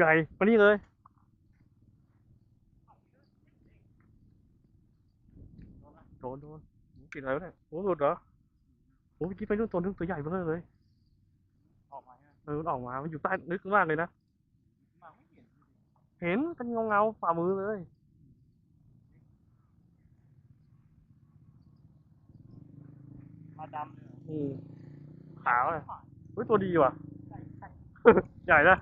ใหญ่มานี่เลย โดนโดนกินอะไรวะเนี่ยโอ้หลุดเหรอโอ้เมื่อกี้ไปนู่นตัวนึงตัวใหญ่เบ้อเลย ออกมาเนี่ยออมันออกมามันอยู่ใต้นึกข้างเลยนะ เห็นเนเป็นเงาเงาฝ่ามือเลยมาดำเลยอืมขาวเลยเฮ้ยตัวดีว่ะ ใหญ่นะ